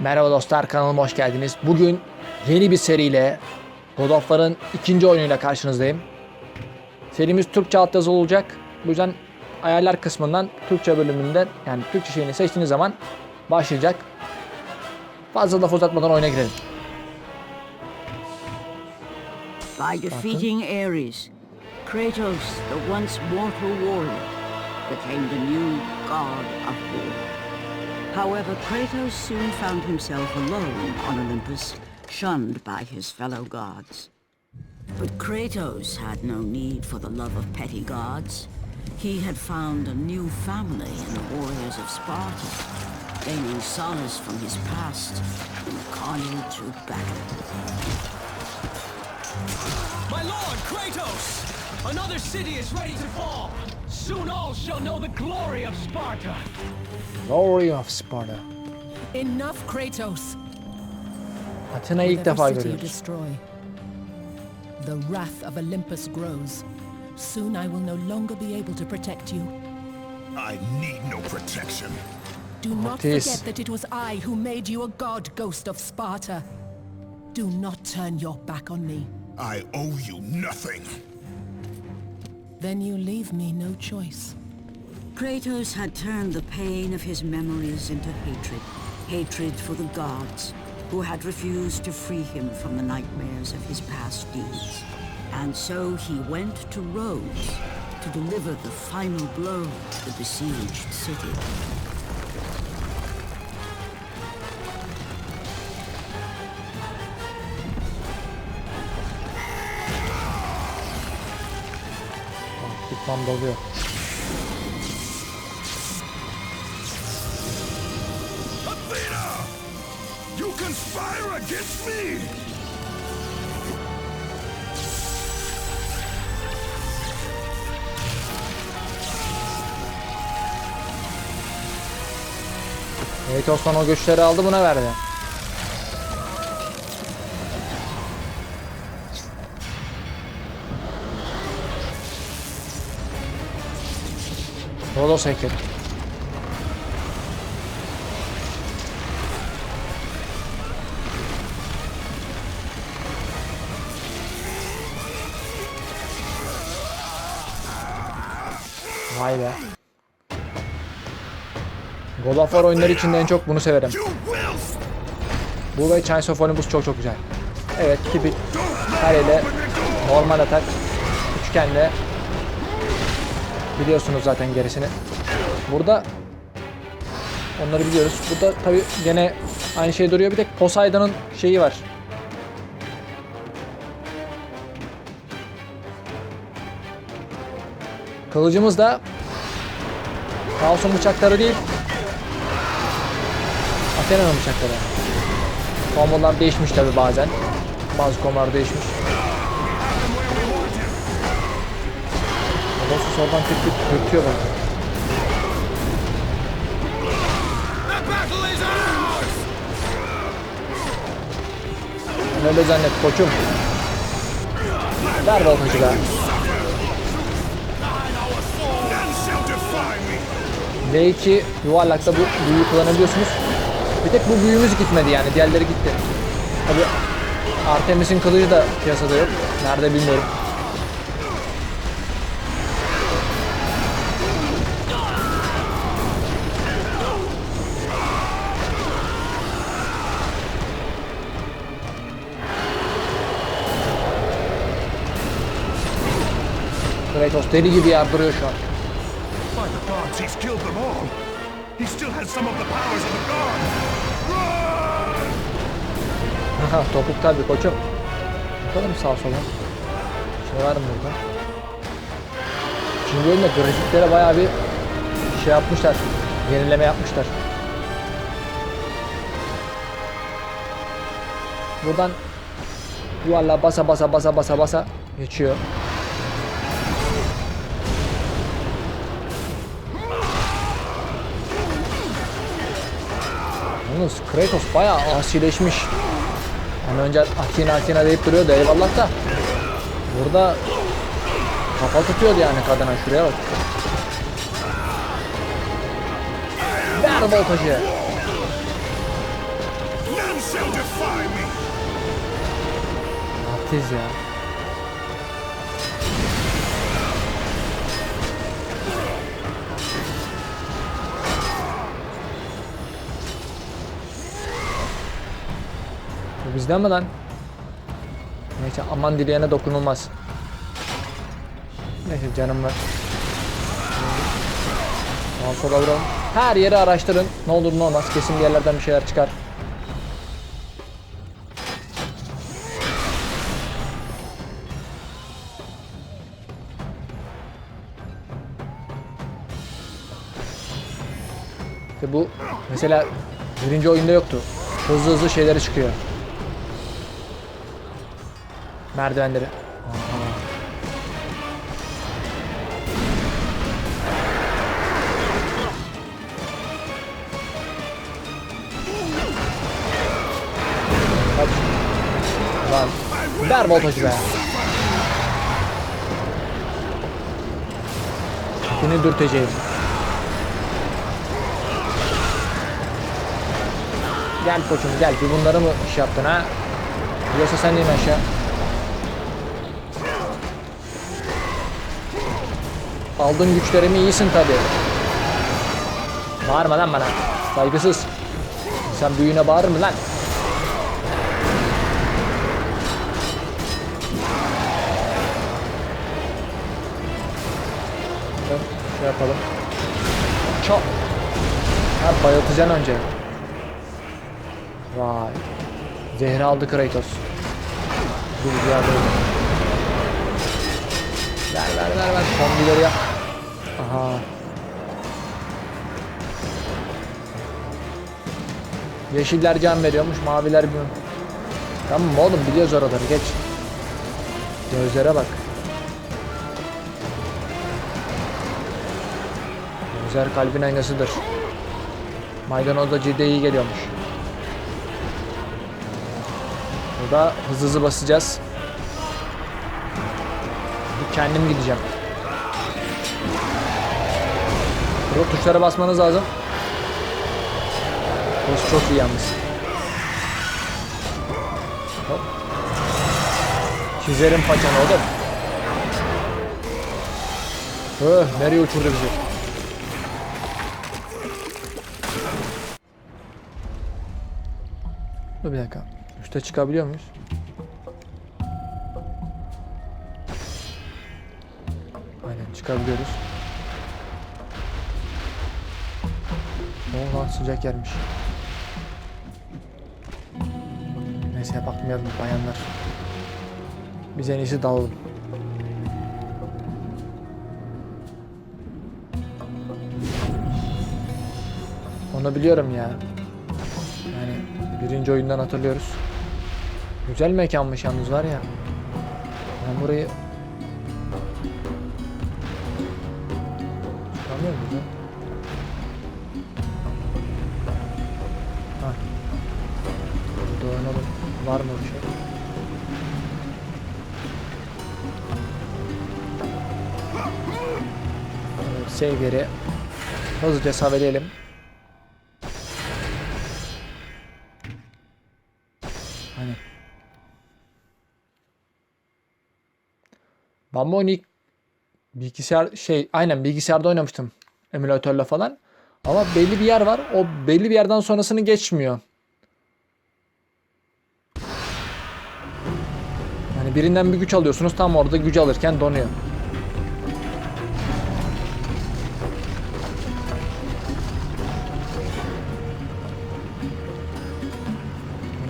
Merhaba dostlar kanalıma hoş geldiniz. Bugün yeni bir seriyle God of War'ın ikinci oyunuyla karşınızdayım. Serimiz Türkçe altyazılı olacak. Bu yüzden ayarlar kısmından Türkçe bölümünden yani Türkçe şeyini seçtiğiniz zaman başlayacak. Fazla laf uzatmadan oyuna girelim. By defeating Ares, Kratos, the once mortal warrior, became the new god of war. However, Kratos soon found himself alone on Olympus, shunned by his fellow gods. But Kratos had no need for the love of petty gods. He had found a new family in the warriors of Sparta, gaining solace from his past in the carnage of battle. My lord, Kratos! Another city is ready to fall! Soon all shall know the glory of Sparta! Glory of Sparta. Enough, Kratos. Athena'yı ilk With defa you görüyoruz. the wrath of Olympus grows. Soon I will no longer be able to protect you. I need no protection. Do not This- forget that it was I who made you a god, Ghost of Sparta. Do not turn your back on me. I owe you nothing. Then you leave me no choice. Kratos had turned the pain of his memories into hatred. Hatred for the gods, who had refused to free him from the nightmares of his past deeds. And so he went to Rhodes to deliver the final blow to the besieged city. Gitmem doluyor. Conspire against me! Evet Osman o güçleri aldı buna verdi. Rodos heykeli. Vay be. God of War oyunları içinde en çok bunu severim. Bu ve Chains of Olympus çok çok güzel. Evet tipik kareyle normal atak üçgenle biliyorsunuz zaten gerisini. Burada onları biliyoruz. Burada tabi gene aynı şey duruyor. Bir tek Poseidon'un şeyi var. Kılıcımız da Kaos'un bıçakları değil Athena'nın bıçakları. Kombolar değişmiş tabi bazen. Bazı kombolar değişmiş. Colossus oradan tık tık dürtüyor bak. Öyle zannet koçum. Ver baltacı be. B2 yuvarlakta bu büyüyü kullanabiliyorsunuz. Bir tek bu büyüğümüz gitmedi yani. Diğerleri gitti. Tabi Artemis'in kılıcı da piyasada yok. Nerede bilmiyorum. Kratos deli gibi yardırıyor şu an. Gods, he's killed them all! He still has some of the powers of the god! Haha topuk tabi koçum. Bakalım sağa sola. Şey var burada? Şimdi oyunda grafiklere bayağı bir şey yapmışlar. Yenileme yapmışlar. Buradan yuvarla basa basa basa basa basa geçiyor. Yalnız Kratos bayağı asileşmiş. Hani önce Athena Athena deyip duruyordu eyvallah da. Burada kafa tutuyordu yani kadına şuraya bak. Ver voltajı. yapacağız ya? Bu bizden mi lan? Neyse aman dileyene dokunulmaz. Neyse canım var. Sola. Her yeri araştırın. Ne olur ne olmaz. Kesin bir yerlerden bir şeyler çıkar. Bu mesela birinci oyunda yoktu. Hızlı hızlı şeyleri çıkıyor. Merdivenleri. Aha. Kaç. Lan. Ver voltajı be. Seni dürteceğim. Gel koçum gel. Bir bunları mı iş yaptın ha? Yoksa sen değil aşağı? Aldığın güçlerimi iyisin tabi. Bağırma lan bana. Saygısız. Sen büyüğüne bağırır mı lan? Şey yapalım. Çok. Ha bayıltacaksın önce. Vay. Zehri aldı Kratos. Dur ya böyle. Ver ver ver ver. Kombileri yap. Aha. Yeşiller can veriyormuş, maviler bilmem. Tamam oğlum biliyoruz oraları geç. Gözlere bak. Gözler kalbin aynasıdır. Maydanozda ciddi iyi geliyormuş. Burada hızlı hızlı basacağız. Kendim gideceğim. Burada tuşlara basmanız lazım. Burası çok iyi yalnız. Hop. Çizerim paçanı oğlum. Öh, nereye uçurdu bizi? Dur bir dakika. Üste çıkabiliyor muyuz? Aynen çıkabiliyoruz. Oo lan sıcak yermiş. Neyse bakmayalım bayanlar. Biz en iyisi dalalım. Onu biliyorum ya. Yani birinci oyundan hatırlıyoruz. Güzel mekanmış yalnız var ya. Ben burayı... Ya? Hah. Burada oynayalım. Var mı bir şey? Yeri hızlıca saveleyelim. Hani. İlk bilgisayar şey aynen bilgisayarda oynamıştım emülatörle falan. Ama belli bir yer var. O belli bir yerden sonrasını geçmiyor. Yani birinden bir güç alıyorsunuz tam orada gücü alırken donuyor.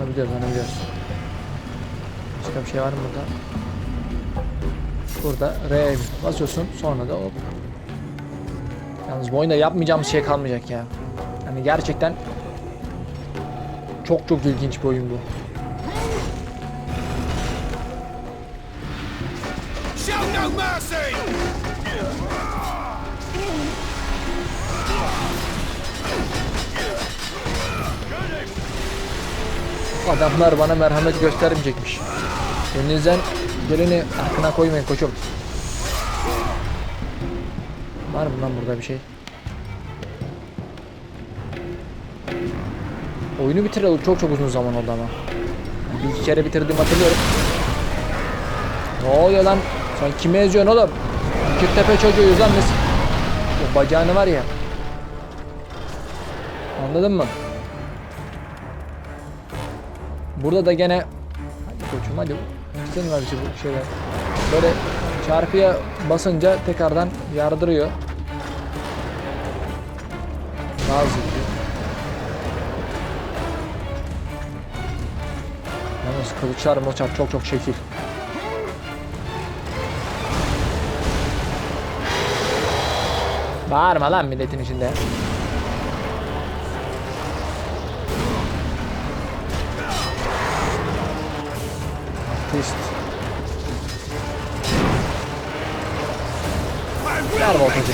Onu biliyoruz, onu. Başka bir şey var mı burada? Burada R basıyorsun sonra da hop. Yalnız bu oyunda yapmayacağımız şey kalmayacak ya. Yani gerçekten çok çok ilginç bir oyun bu. Show no mercy! Adamlar bana merhamet göstermeyecekmiş. Elinizden geleni aklına koymayın koçum. Var mı lan burada bir şey? Oyunu bitiriyorduk çok çok uzun zaman oldu ama. Bir iki kere bitirdim hatırlıyorum. Ne oluyor lan? Sen kime eziyorsun oğlum? Kürtepe çocuğuyuz lan biz. O bacağını var ya. Anladın mı? Burada da gene Hadi koçum hadi. Senin var bizi bu şeyler. Böyle çarpıya basınca tekrardan yardırıyor. Nazik. Yalnız kılıçlar moçar çok çok şekil. Bağırma lan milletin içinde.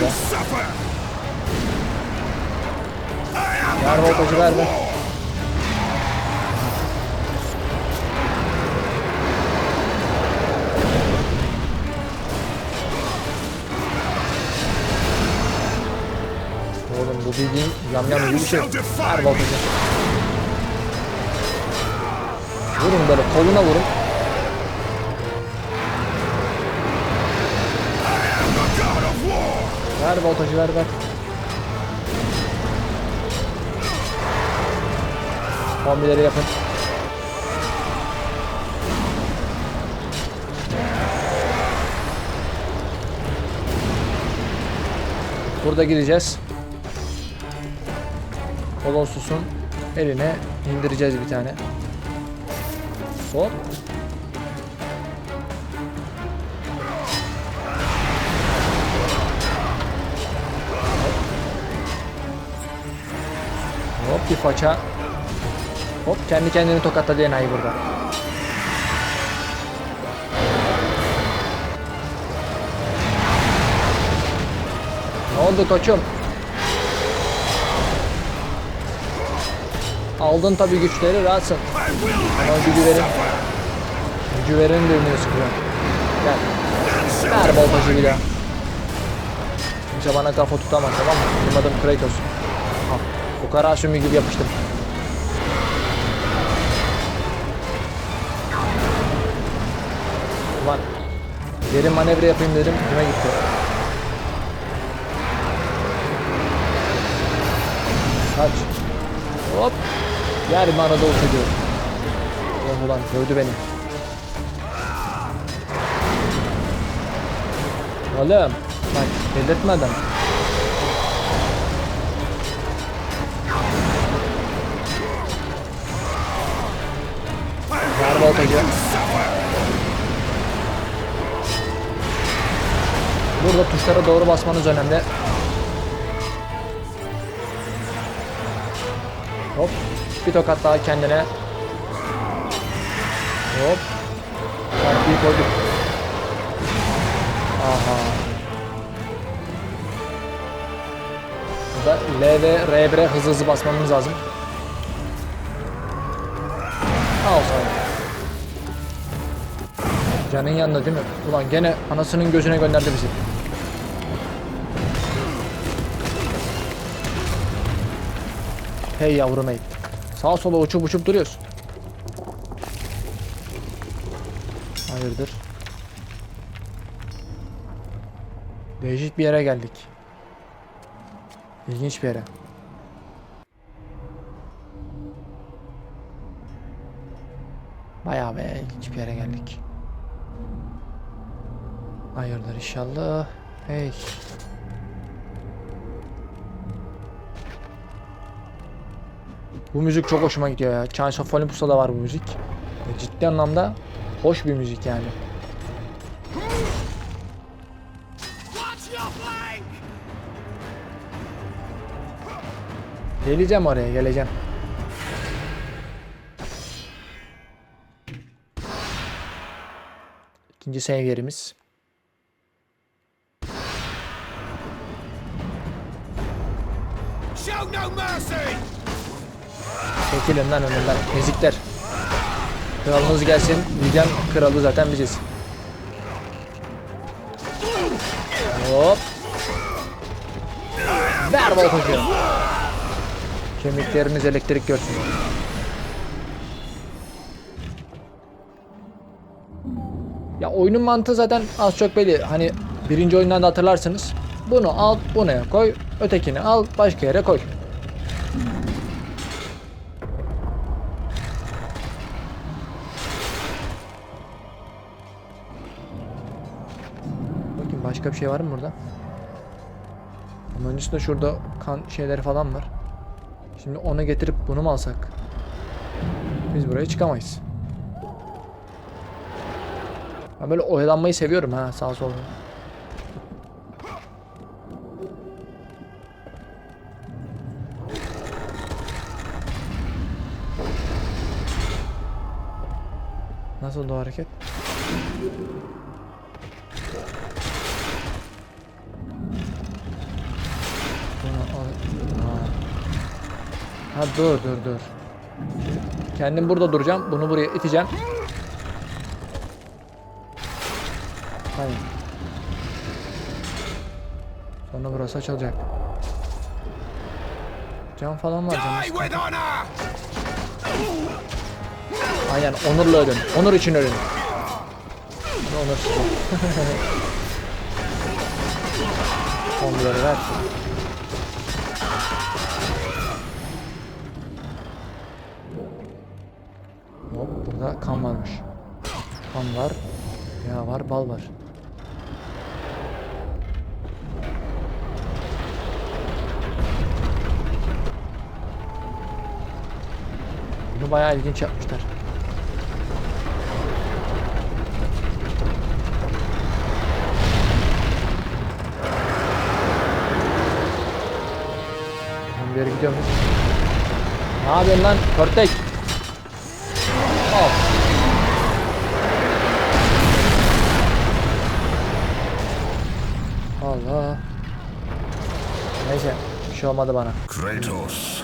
Ver. Suffer! Ver voltajı ver be. Oğlum bu bildiğin yamyam gibi bir şey. Ver voltajı. Vurun böyle koluna vurun. Ver voltajı ver ver. Kombileri yapın. Burada gideceğiz. Kolossus'un eline indireceğiz bir tane. Hop. Bir faça. Hop kendi kendini tokatladı enayi burada. Ne oldu koçum? Aldın tabi güçleri rahatsın. Ama gücü verin. Gücü verin de ümünü sıkıyor. Gel. Ver voltajı bir daha. Kimse bana kafa tutamaz tamam mı? Benim adım. Ha, bu kara sümü gibi yapıştım. Ulan derin manevra yapayım dedim kime gitti. Kaç. Hop. Yer mi Anadolu çocuğu. Ulan ulan dövdü beni. Oğlum bak delirtme adamı. Tuşlara doğru basmanız önemli. Hop. Bir tokat daha kendine. Hop. Çarpıyı koyduk. Aha. Burada L ve R1'e hızlı hızlı basmamız lazım. Al sana. Canın yanında değil mi? Ulan gene anasının gözüne gönderdi bizi. Hey yavrum hey. Sağa sola uçup uçup duruyorsun. Hayırdır? Değişik bir yere geldik. İlginç bir yere. Bayağı be ilginç bir yere geldik. Hayırdır inşallah. Hey. Bu müzik çok hoşuma gidiyor ya. Chance of Olympus'ta da var bu müzik. Ve Ciddi anlamda hoş bir müzik yani. Geleceğim oraya geleceğim. İkinci save yerimiz. Show no mercy! Çekilin lan önümden. Ezikler. Kralınız gelsin. Diyeceğim kralı zaten biziz. Hop. Ver voltajı. Kemikleriniz elektrik görsün. Ya oyunun mantığı zaten az çok belli. Hani birinci oyundan da hatırlarsınız. Bunu al, bunu koy, ötekini al, başka yere koy. Bir şey var mı burada? Ama öncesinde şurada kan şeyleri falan var. Şimdi onu getirip bunu mu alsak? Biz buraya çıkamayız. Ben böyle oyalanmayı seviyorum ha sağ sol. Nasıl o hareket? Ha dur dur dur. Kendim burada duracağım. Bunu buraya iteceğim. Hayır. Sonra burası açılacak. Cam falan var honor! Aynen onurla ölün. Onur için ölün. Onur. Kombileri ver. Var. Yağ var, bal var. Bunu bayağı ilginç yapmışlar. Ben bir yere gidiyorum. Ne yapıyorsun lan? Körtek. Şey olmadı bana. Kratos.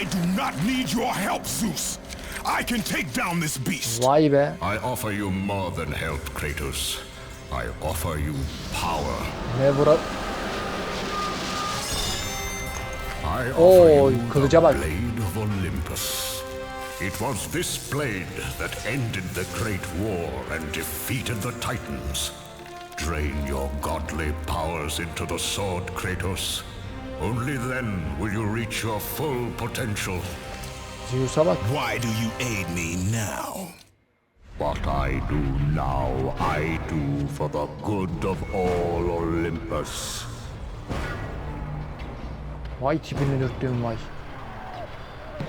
I do not need your help, Zeus. I can take down this beast. Vay be. I offer you more than help, Kratos. I offer you power. Ne bura... I Oy, offer you kılıca bak. the blade of Olympus. It was this blade that ended the Great War and defeated the Titans. Drain your godly powers into the sword, Kratos. Only then will you reach your full potential. Zeus'a bak. Why do you aid me now? What I do now, I do for the good of all Olympus. Vay tipini dürttüğüm vay.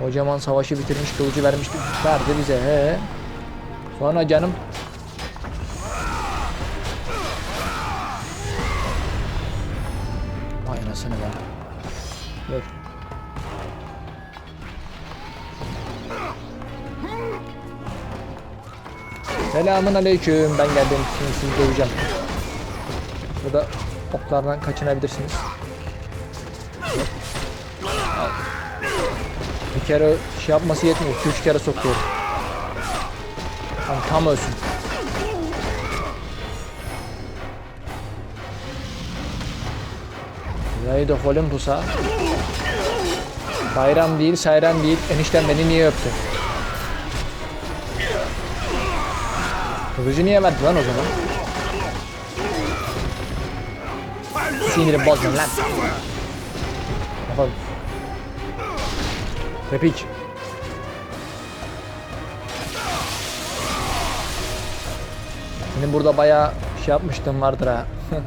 Kocaman savaşı bitirmiş kılıcı vermiş verdi bize he. Sonra canım. Vay anasını be. Dur. Selamun aleyküm. Ben geldim. Şimdi sizi döveceğim. Burada oklardan kaçınabilirsiniz. Bir kere şey yapması yetmiyor. 2-3 kere sokuyorum. Tam, tam ölsün. Raid of Olympus'a Bayram değil, sayram değil. Enişten beni niye öptü? Kılıcı niye verdi lan o zaman? Sinirim bozma lan. Yapalım. Repik. Benim burada bayağı şey yapmıştım vardır ha.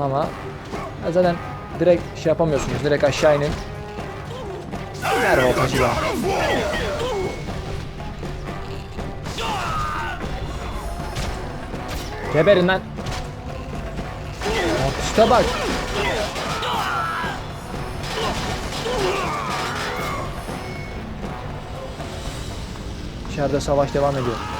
Ama zaten direkt şey yapamıyorsunuz. Direkt aşağı inin. Merhaba paşa. Geberin lan. Atışta bak. İçeride savaş devam ediyor.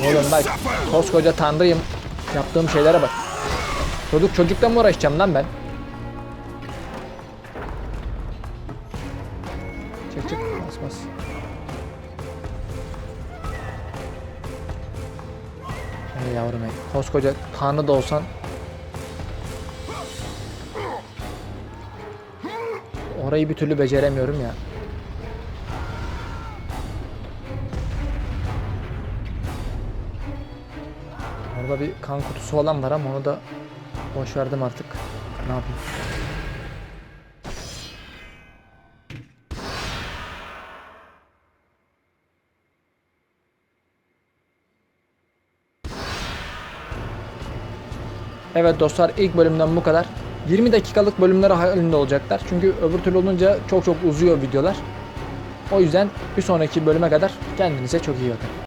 Oğlum bak koskoca tanrıyım. Yaptığım şeylere bak. Çocuk çocukla mı uğraşacağım lan ben? Çek çek bas bas. yavrum ey. Koskoca tanrı da olsan. Orayı bir türlü beceremiyorum ya. Orada bir kan kutusu falan var ama onu da boş verdim artık. Ne yapayım? Evet dostlar ilk bölümden bu kadar. 20 dakikalık bölümler halinde olacaklar. Çünkü öbür türlü olunca çok çok uzuyor videolar. O yüzden bir sonraki bölüme kadar kendinize çok iyi bakın.